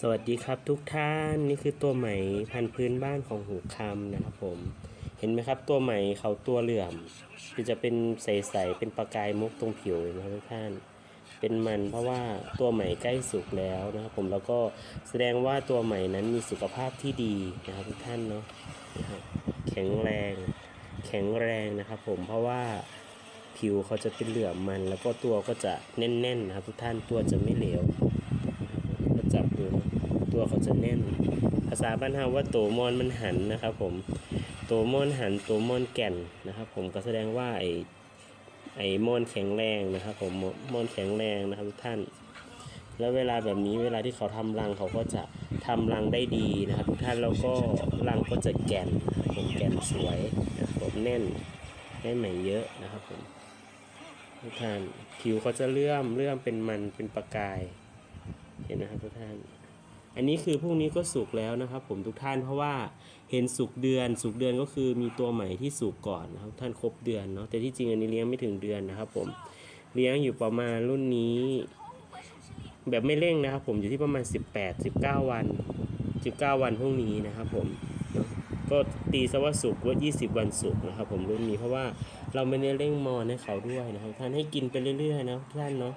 สวัสดีครับทุกท่านนี่คือตัวไหมพันธุ์พื้นบ้านของหูคำนะครับผมเห็นไหมครับตัวไหมเขาตัวเหลื่อมคือจะเป็นใสๆเป็นประกายมุกตรงผิวนะครับทุกท่าน เป็นมันเพราะว่าตัวไหมใกล้สุกแล้วนะครับผมแล้วก็แสดงว่าตัวไหมนั้นมีสุขภาพที่ดีนะครับทุกท่านเนาะแข็งแรง แข็งแรงนะครับผมเพราะว่าผิวเขาจะเป็นเหลื่อมมัน แล้วก็ตัวก็จะแน่นๆนะครับทุกท่านตัวจะไม่เหลว ตัวเขาจะแน่น ภาษาบ้านเฮาว่าโตมอนมันหันนะครับผมโตมอนหันโตมอนแก่นนะครับ ผมก็แสดงว่าไอไอมอนแข็งแรงนะครับ ผมมอนแข็งแรงนะครับทุกท่าน แล้วเวลาแบบนี้เวลาที่เขาทำรังเขาก็จะทำรังได้ดีนะครับ ทุกท่านแล้วก็รังก็จะแก่นนะครับผมแก่นสวยนะครับผมแน่นได้ไหมเยอะนะครับผมทุกท่านผิวเขาจะเลื่อมเลื่อมเป็นมันเป็นประกายเห็นนะครับทุกท่าน อันนี้คือพรุ่งนี้ก็สุกแล้วนะครับ ผมทุกท่านเพราะว่าเห็นสุกเดือนสุกเดือนก็คือมีตัวใหม่ที่สุกก่อนนะครับท่านครบเดือนเนาะแต่ที่จริงอันนี้เลี้ยงไม่ถึงเดือนนะครับ ผมเลี้ยงอยู่ประมาณรุ่นนี้ แบบไม่เร่งนะครับ ผมอยู่ที่ประมาณ 18 19 วัน 19 วันพรุ่งนี้นะครับ ผมก็ตีซะว่าสุกว่า20 วันสุกนะครับ ผมรุ่นนี้เพราะว่าเราไม่ได้เร่งมอนให้เขาด้วยนะครับท่านให้กินไปเรื่อยๆนะท่านเนาะ